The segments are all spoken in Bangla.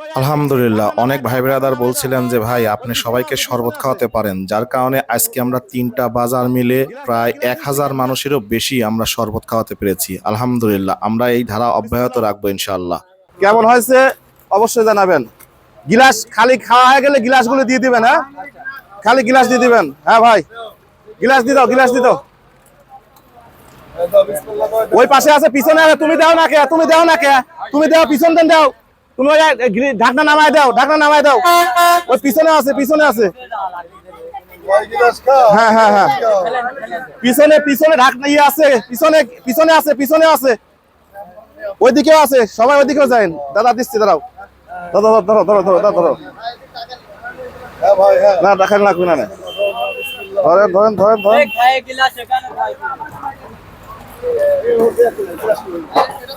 আলহামদুলিল্লাহ, অনেক ভাই ব্রাদার বলছিলেন যে, ভাই, আপনি সবাইকে শরবত খাওয়াতে পারেন। যার কারণে আজকে আমরা তিনটা বাজার মিলে প্রায় এক হাজার মানুষেরও বেশি আমরা শরবত খাওয়াতে পেরেছি। আলহামদুলিল্লাহ, আমরা এই ধারা অব্যাহত রাখব ইনশাল্লাহ কেমন হয়েছে? অবশ্যই জানাবেন। গিলাস খালি খাওয়া হয়ে গেলে গিলাসগুলো দিয়ে দিবেন হ্যাঁ? খালি গিলাস দিয়ে দিবেন হ্যাঁ ভাই? গিলাস দিয়ে দাও, গিলাস দিয়ে ওই পাশে আছে, পিছনে তুমি দাও না কে? তুমি দাও না কে? তুমি দাও, পিছন দেন দাও। তুমি ঢাকনা নামায় দাও, ঢাকনা নামায় দাও। ওই পিছনে আছে পিছনে আছে। হ্যাঁ হ্যাঁ হ্যাঁ। পিছনে পিছনে ঢাকনা ইয়ে আছে, পিছনে পিছনে আছে পিছনে আছে। ওইদিকেও আছে, সবাই ওইদিকেও যান দাদা, দিচ্ছি, দাঁড়াও। ধরো ধরো ধরো ধরো ধরো না দেখান লাগবে না। ধরেন ধরেন ধরেন ধরেন।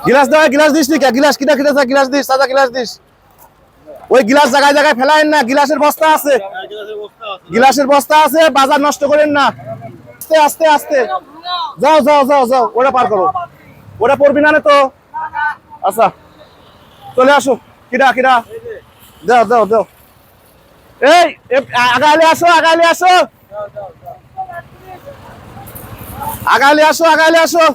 গিলাস দাও গিলাস দিস নি গিলাস কিনা কিনা গিলাস দিস, সাদা গিলাস দিস। ওই গিলাস জায়গায় জায়গায় ফেলাইন না, গিলাসের বস্তা আছে। গিলাসের বস্তা আছে, বাজার নষ্ট করেন না। আস্তে আস্তে আস্তে। যাও যাও যাও যাও, ওটা পার করো। ওটা পড়বি না তো। আচ্ছা চলে আসো। কিরা কিরা? দাও দাও দাও। এই আগালে আসো আগালে আসো। আগালে আসো আগালে আসো।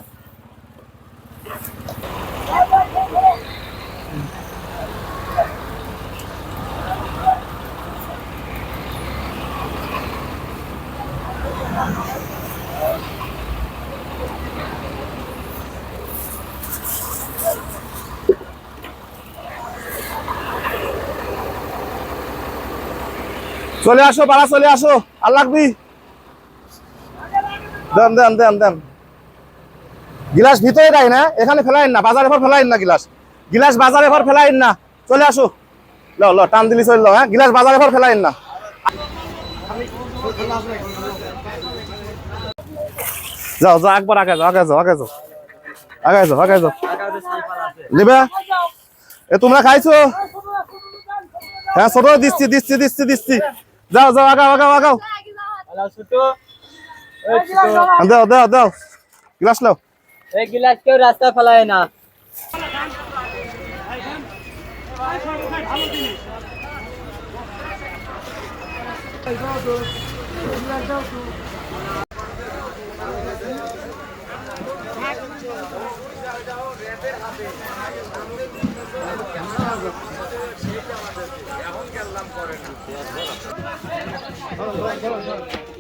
চলে আসো পাড়া চলে আসো। লাগবি দেন দেন দেন দেন। গিলাস ভিতরে দেয় না, এখানে ফেলাইন না বাজারে ভর ফেলাইন না গিলাস। গিলাস বাজারে ভর ফেলাইন না। চলে আসো। ল ল, টান দিলি চল হ্যাঁ? গিলাস বাজারে ভর ফেলাইন না। যাও যাও, একবার আগে যাও আগে যাও আগে যাও। আগে যাও আগে যাও। নেবে? এ, তোমরা খাইছো? হ্যাঁ ছোট, দিচ্ছি দিচ্ছি দিচ্ছি দিচ্ছি। যাও যাও, আগাও আগাও আগাও। দাও দাও দাও গ্লাস লাও এই গিলাস কেউ রাস্তা ফেলায় না।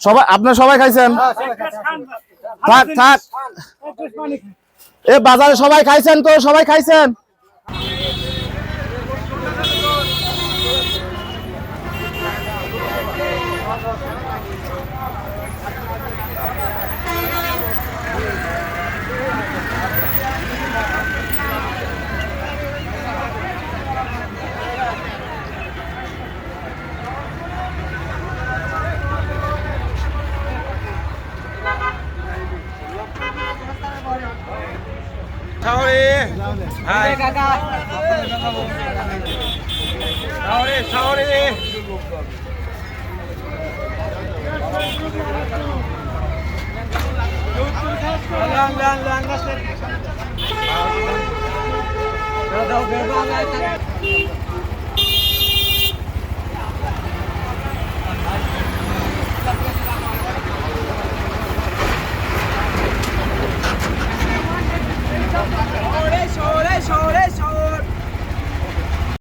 সবাই আপনার সবাই খাইছেন? থাক থাক। এ বাজারে সবাই খাইছেন তো? সবাই খাইছেন? রে হাই। সাহরে সাহরে। লাং লাং লাং দাও বেবা লাগে